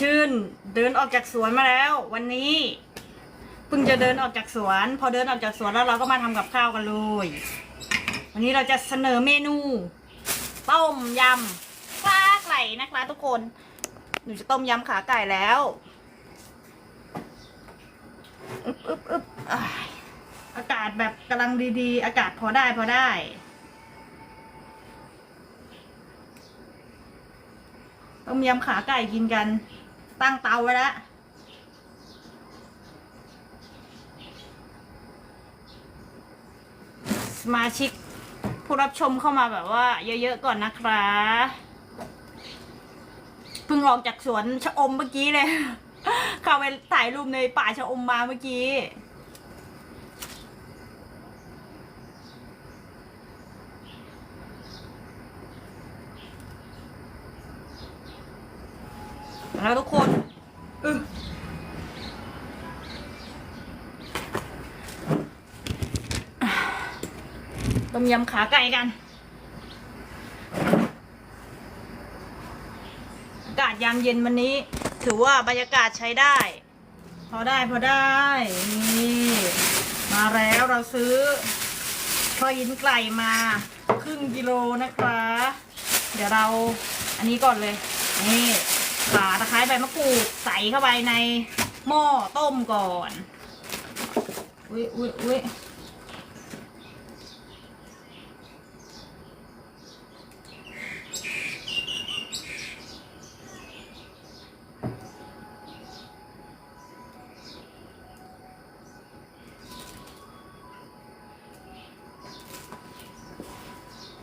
ชื่นเดินออกจากสวนมาแล้ว วันนี้เพิ่งจะเดินออกจากสวน พอเดินออกจากสวนแล้วเราก็มาทำกับข้าวกันเลยวันนี้เราจะเสนอเมนู ต้มยำขาไก่นะคะทุกคน หนูจะต้มยำขาไก่แล้วอึบอึบอึบอายอากาศแบบกำลังดีๆ อากาศพอได้พอได้ต้มยำขาไก่กินกัน ตั้งเตาไว้แล้วสมาชิกผู้รับชมเข้ามาแบบว่า เยอะ ๆ ก่อนนะคะเพิ่งออกจากสวนชะอมเมื่อกี้เลยเข้าไปถ่ายรูปในป่าชะอมมาเมื่อกี้ แล้วทุกคนอึต้มยำขาไก่กันอากาศยามเย็นวันนี้ ถือว่าบรรยากาศใช้ได้ พอได้พอได้ นี่มาแล้วเราซื้อพอยินไก่มาครึ่งกิโลนะคะ เดี๋ยวเราอันนี้ก่อนเลย นี่ ขาตะไคร้ใบมะกรูดใส่เข้าไปในหม้อต้มก่อน อุ้ยอุ้ยอุ้ย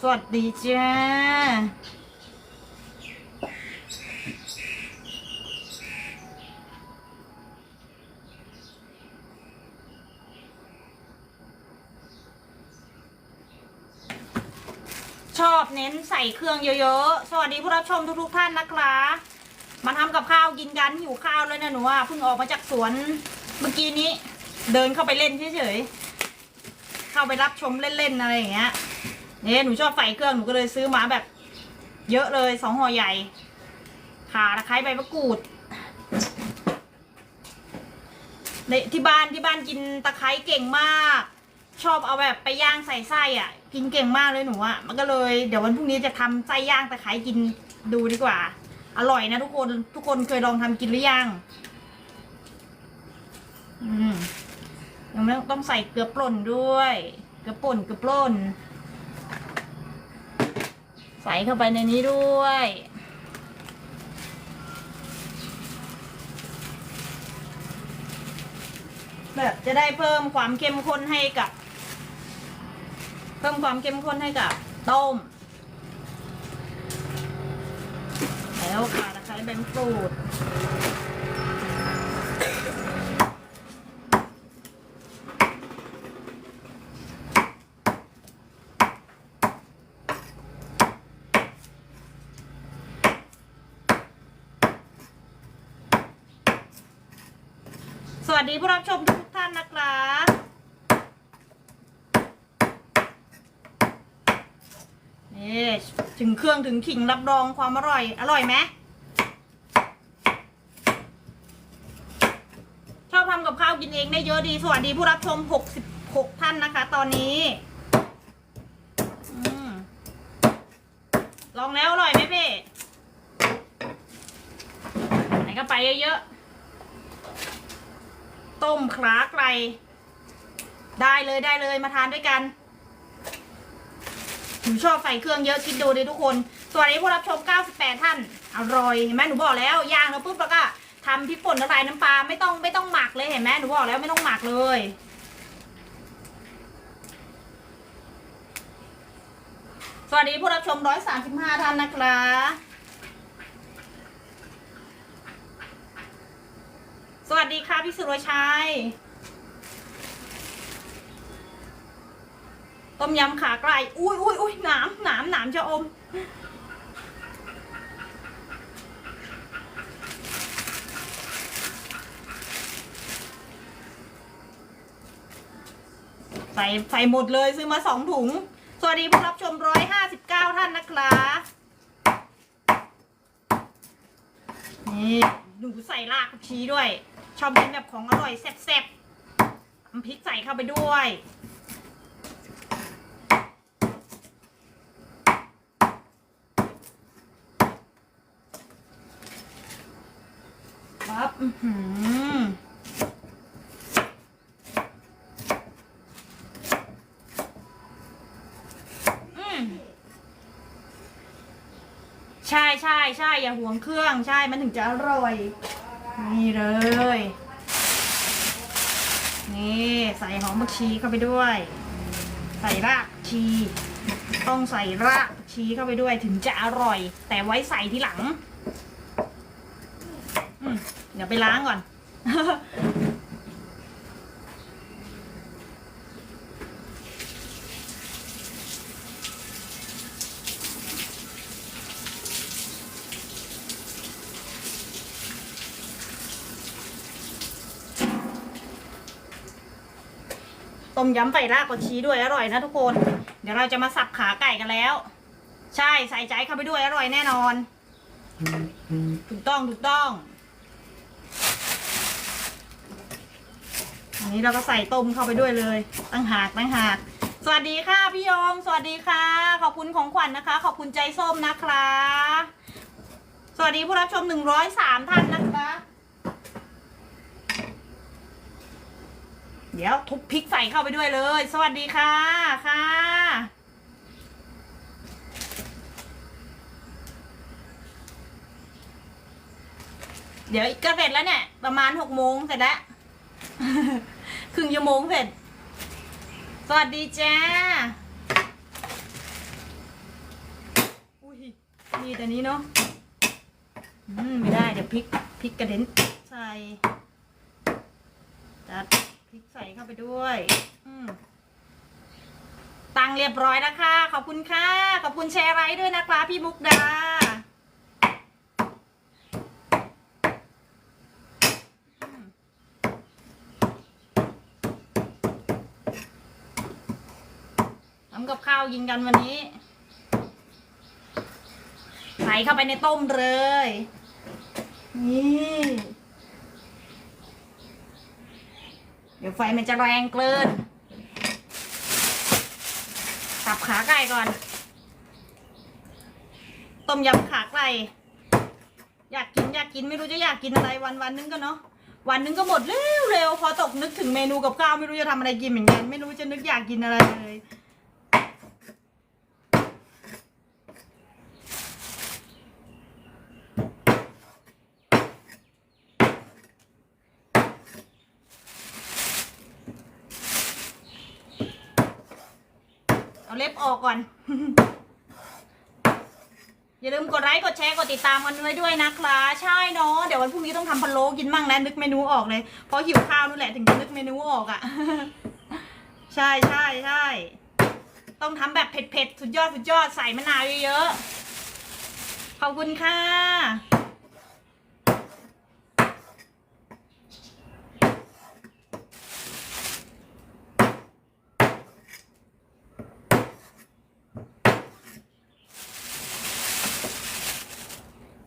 สวัสดีจ้า ใส่เครื่องเยอะๆ สวัสดีผู้รับชมทุกๆท่านนะคะมาทำกับข้าวกินกันหิวข้าวเลยนะหนูว่าเพิ่งออกมาจากสวนเมื่อกี้นี้ เดินเข้าไปเล่นเฉยๆเข้าไปรับชมเล่นๆอะไรอย่างเงี้ยเนี่ยหนูชอบใส่เครื่องหนูก็เลยซื้อมาแบบ เยอะเลยสองห่อใหญ่ขาตะไคร้ใบมะกรูดในที่บ้านที่บ้านกินตะไคร้เก่งมาก ชอบเอาแบบไปย่างใส่ไส้อะ กินเก่งมากเลยหนูอะมันก็เลย เดี๋ยววันพรุ่งนี้จะทำไส้ย่างตะไคร้กินดูดีกว่า อร่อยนะทุกคนทุกคนเคยลองทำกินหรือยังอืมยังไม่ต้องใส่เกลือป่นด้วย เกลือป่นเกลือป่น ใส่เข้าไปในนี้ด้วยแบบจะได้เพิ่มความเข้มข้นให้กับ พิ่มความเข้มข้นให้กับต้ม แล้วค่ะตะไคร้ใบมะกรูดสวัสดีผู้รับชมทุกท่านนะคะนี่ ถึงเครื่องถึงขิงรับรองความอร่อย อร่อยไหมชอบทำกับข้าวกินเองได้เยอะดีสวัสดีผู้รับชม 66 ท่านนะคะ ตอนนี้อลองแล้วอร่อยไหมเพ่ไหนก็ไปเยอะๆ ต้มคลาไกลได้เลยได้เลยมาทานด้วยกัน หนูชอบใส่เครื่องเยอะคิดดูดิทุกคนสวัสดีผู้รับชม 98 ท่าน อร่อยเห็นไหมหนูบอกแล้วย่างแล้วปุ๊บแล้วก็ทำพริกป่นละลายน้ำปลาไม่ต้องไม่ต้องหมักเลยเห็นไหมหนูบอกแล้วไม่ต้องหมักเลยสวัสดีผู้รับชม 135 ท่านนะคะสวัสดีค่ะพี่สุรชัย ต้มยำขาไก่อุ้ยอุ้ยอุ้ยหนามหนามหนามจะอม ใส่ใส่หมดเลยซื้อมาสองถุง สวัสดีผู้รับชมร้อยห้าสิบเก้าท่านนะคะนี่หนูใส่รากผักชีด้วย ชอบกินแบบของอร่อยแซ่บๆพริกใส่เข้าไปด้วย ปั๊บ อือหือ อืม ใช่ใช่อย่าห่วงเครื่องใช่มันถึงจะอร่อย นี่เลย นี่ใส่หอมบักชีเข้าไปด้วย ใส่รากชี ต้องใส่รากชีเข้าไปด้วยถึงจะอร่อย แต่ไว้ใส่ทีหลังเดี๋ยวไปล้างก่อน ต้มยำใส่รากผักชีด้วยอร่อยนะทุกคน เดี๋ยวเราจะมาสับขาไก่กันแล้ว ใช่ใส่ใจเข้าไปด้วยอร่อยแน่นอน ถูกต้องถูกต้อง อันนี้เราก็ใส่ต้มเข้าไปด้วยเลยตั้งหากตั้งหาก สวัสดีค่ะพี่ยมสวัสดีค่ะ ขอบคุณของขวัญนะคะ ขอบคุณใจส้มนะคะ สวัสดีผู้รับชมหนึ่งร้อยสามท่านนะคะ เดี๋ยวทุบพริกใส่เข้าไปด้วยเลย สวัสดีค่ะ ค่ะ เดี๋ยวก็เสร็จแล้วเนี่ย ประมาณหกโมงเสร็จแล้ว ครึ่งชั่วโมงเสร็จ สวัสดีจ้า อุ้ยนี่แต่นี้เนาะอืม ไม่ได้ เดี๋ยวพริก พริกกระเด็นใส่จัด ริกใส่เข้าไปด้วยตังเรียบร้อยแล้วค่ะขอบคุณค่ะ ขอบคุณแชร์ไลค์ด้วยนะคะพี่มุกดา ทำกับข้าวกินกันวันนี้ ใส่เข้าไปในต้มเลย นี่ เดี๋ยวไฟมันจะแรงเกินสับขาไก่ก่อน ต้มยำขาไก่อยากกินอยากกินไม่รู้จะอยากกินอะไรวันวันนึงก็เนาะวันนึงก็หมดเร็วเร็วพอตกนึกถึงเมนูกับข้าวไม่รู้จะทำอะไรกินเหมือนกัน ไม่รู้จะนึกอยากกินอะไรเลย เอาเล็บออกก่อน อย่าลืมกดไลค์กดแชร์กดติดตามกันไว้ด้วยนะคะใช่เนาะเดี๋ยววันพรุ่งนี้ต้องทำพะโล้กินมั่งแล้วนึกเมนูออกเลยเพราะหิวข้าวนู่นแหละถึงจะนึกเมนูออกอะ่ะ ใช่ใช่ใช่ต้องทำแบบเผ็ดๆสุดยอดสุดยอดใส่มะนาวเยอะๆขอบคุณค่ะ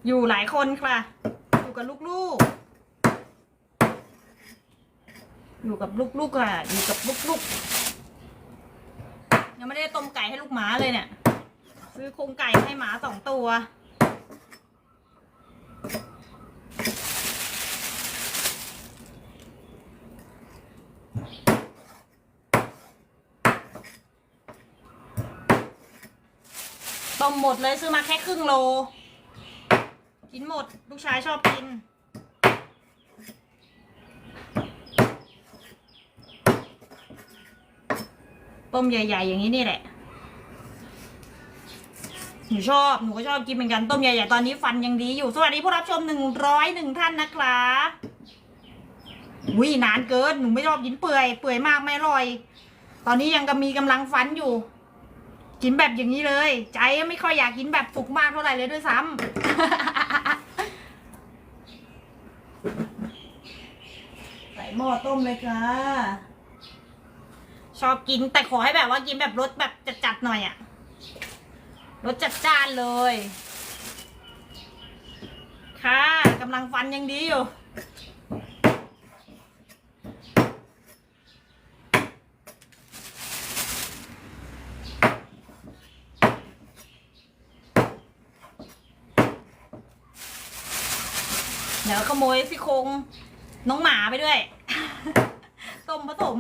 อยู่หลายคนค่ะ อยู่กับลูกๆ อยู่กับลูกๆค่ะ อยู่กับลูกๆ ยังไม่ได้ต้มไก่ให้ลูกหมาเลยเนี่ย ซื้อโครงไก่ให้หมาสองตัวต้มหมดเลยซื้อมาแค่ครึ่งโล กินหมด ลูกชายชอบกิน ต้มใหญ่ ๆ อย่างนี้นี่แหละ หนูชอบ หนูก็ชอบกินเหมือนกัน ต้มใหญ่ ๆ ตอนนี้ฟันยังดีอยู่ สวัสดีผู้รับชมหนึ่งร้อยหนึ่งท่านนะคะอุ้ยนานเกิน หนูไม่ชอบกินเปื่อย เปื่อยมากไม่อร่อย ตอนนี้ยังก็มีกำลังฟันอยู่ กินแบบอย่างนี้เลย ใจไม่ค่อยอยากกินแบบสุกมากเท่าไหร่เลยด้วยซ้ำ ใส่ หม้อต้มเลยค่ะ ชอบกินแต่ขอให้แบบว่ากินแบบรสแบบจัดๆหน่อยอะรสจัดจ้านเลย ค่ะกำลังฟันยังดีอยู่เดี๋ยวขโมยซี่โครงน้องหมาไปด้วย มผสม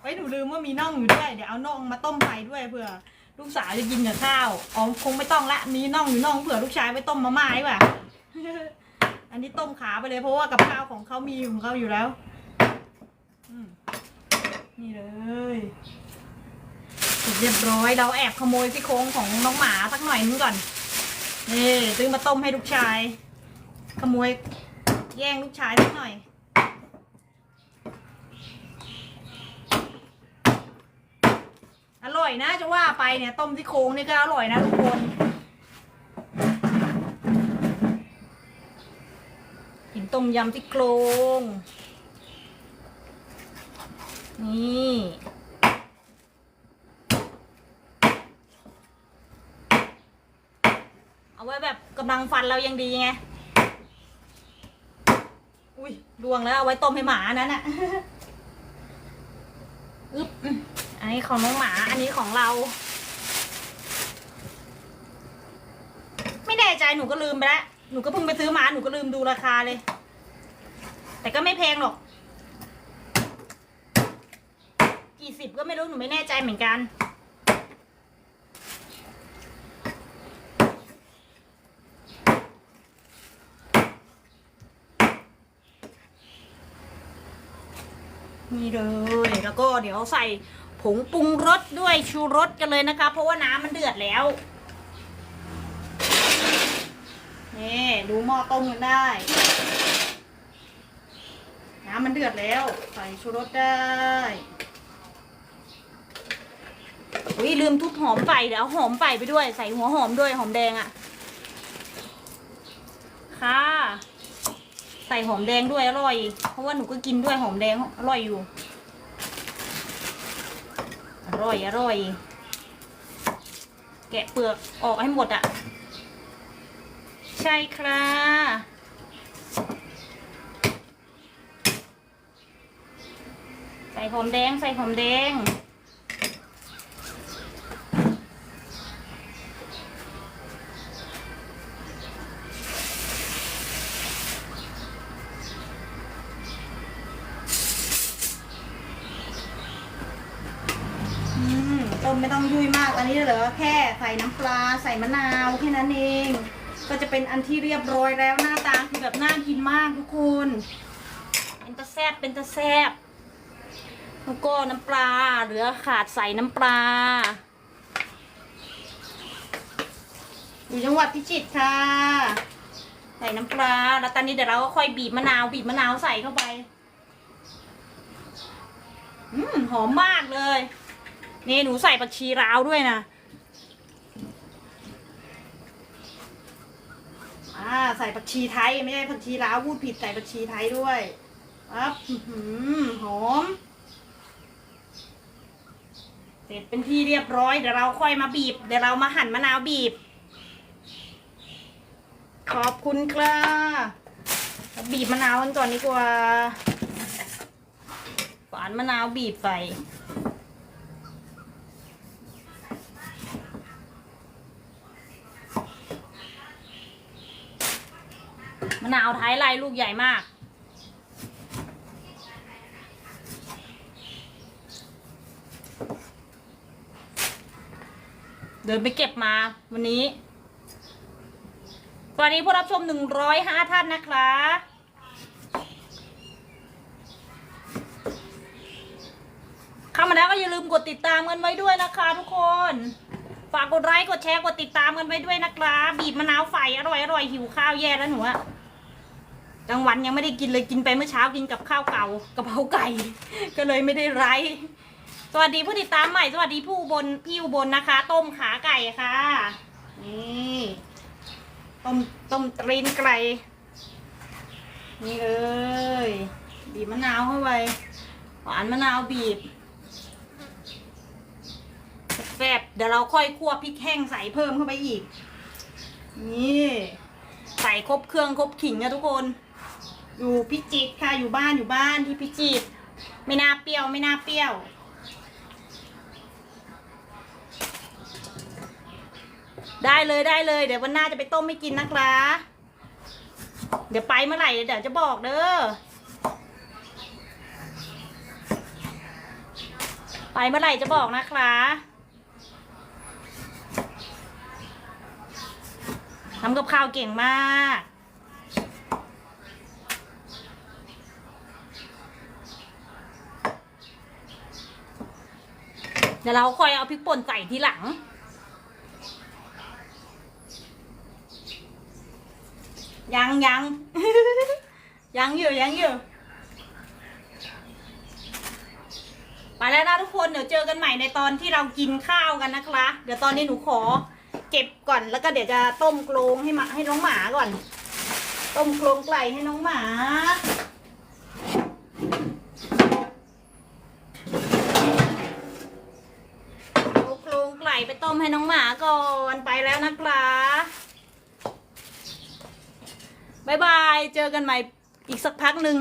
ไว้ยหนูลืมว่ามีน่องอยู่ด้วยเดี๋ยวเอาน่องมาต้มไปด้วยเผื่อ ลูกสาวจะกินกับข้าวอ๋อคงไม่ต้องละมีน่องอยู่น่องเผื่อลูกชายไปต้มมาม่าดีกว่าอันนี้ต้มขาไปเลยเพราะว่ากับข้าวของเขามีของเขาอยู่แล้วนี่เลยเสร็จเรียบร้อยเราแอบขโมยซี่โครงของน้องหมาสักหน่อยนึงก่อนนี่ซื้อมาต้มให้ลูกชาย ขโมยแย่งลูกชายสักหน่อย ร่อยนะจะว่าไปเนี่ยต้มที่โครงนี่ก็อร่อยนะทุกคน กินต้มยำที่โครง นี่เอาไว้แบบกำลังฟันเรายังดีไง อุ้ยดวงแล้วเอาไว้ต้มให้หมานั้นน่ะอึ๊บ นนี้ของน้องหมา อันนี้ของเรา ไม่แน่ใจหนูก็ลืมไปแล้ว หนูก็เพิ่งไปซื้อมา หนูก็ลืมดูราคาเลย แต่ก็ไม่แพงหรอก กี่สิบก็ไม่รู้ หนูไม่แน่ใจเหมือนกันนี่เลย แล้วก็เดี๋ยวใส่ ผงปรุงรสด้วยชูรสกันเลยนะคะ เพราะว่าน้ำมันเดือดแล้ว นี่ ดูหม้อต้มกันได้ น้ำมันเดือดแล้ว ใส่ชูรสได้อุ้ยลืมทุบหอมใส่เดี๋ยวหอมใส่ไปด้วย ใส่หัวหอมด้วยหอมแดงอะ่ะ ค่ะ ใส่หอมแดงด้วยอร่อย เพราะว่าหนูก็กินด้วยหอมแดงอร่อยอยู่ ร่อยอร่อย แกะเปลือกออกให้หมดอะ่ะ ใช่ค่ะใส่หอมแดงใส่หอมแดง ต้มไม่ต้องยุ่ยมาก อันนี้เหรอแค่ใส่น้ำปลาใส่มะนาวแค่นั้นเอง ก็จะเป็นอันที่เรียบร้อยแล้วหน้าตาคือแบบน่ากินมากทุกคน เป็นตะแซบเป็นตะแซบแล้วก็น้ำปลาเหลือขาดใส่น้ำปลา อยู่จังหวัดพิจิตรค่ะ ใส่น้ำปลา แล้วตอนนี้เดี๋ยวเราก็ค่อยบีบมะนาวบีบมะนาวใส่เข้าไป อืมหอมมากเลย นี่หนูใส่ผักชีราวด้วยนะอ่าใส่ผักชีไทยไม่ใช่ผักชีลาวพูดผิดใส่ผักชีไทยด้วยปั๊บหอม เสร็จเป็นที่เรียบร้อยเดี๋ยวเราค่อยมาบีบ เดี๋ยวเรามาหั่นมะนาวบีบ ขอบคุณครับบีบมะนาวกันก่อนดีกว่า ฝานมะนาวบีบใส่ มะนาวท้ายไร่ลูกใหญ่มาก เดินไปเก็บมาวันนี้ สวัสดีผู้รับชมหนึ่งร้อยห้าท่านนะคะเข้ามาแล้วก็อย่าลืมกดติดตามกันไว้ด้วยนะคะทุกคน ฝากกดไลค์กดแชร์กดติดตามกันไว้ด้วยนะครับบีบมะนาวไฟอร่อยอร่อยหิวข้าวแย่แล้วหนูอะ กลางวันยังไม่ได้กินเลยกินไปเมื่อเช้ากินกับข้าวเก่ากะเพราไก่ ก็เลยไม่ได้ไลค์สวัสดีผู้ติดตามใหม่ สวัสดีผู้อุบนพี่อุบลนะคะ ต้มขาไก่ค่ะ นี่ต้มต้มตรีนไก่นี่เลย บีบมะนาวเข้าไปหวานมะนาวบีบแซ่บเดี๋ยวเราค่อยคั่วพริกแห้งใส่เพิ่มเข้าไปอีก นี่ ใส่ครบเครื่องครบขิงนะทุกคน อยู่พิจิตรค่ะอยู่บ้านอยู่บ้านที่พิจิตรไม่น่าเปรี้ยวไม่น่าเปรี้ยว ได้เลยได้เลย เดี๋ยววันหน้าจะไปต้มไม่กินนะคะเดี๋ยวไปเมื่อไหร่เดี๋ยวจะบอกเด้อไปเมื่อไหร่จะบอกนะคะทำกับข้าวเก่งมาก ดี๋ยวเราค่อยเอาพริกป่นใส่ทีหลัง ยังยังยังอยู่ยังอยู่ไปแล้วนะทุกคนเดี๋ยวเจอกันใหม่ในตอนที่เรากินข้าวกันนะคะ เดี๋ยวตอนนี้หนูขอเก็บก่อนแล้วก็เดี๋ยวจะต้มโกรงให้หมาให้น้องหมาก่อน ต้มโกรงไก่ให้น้องหมาโครงไก่ไป ต้มให้น้องหมาก่อนไปแล้วนะคะบายบาย เจอกันใหม่อีกสักพักหนึ่ง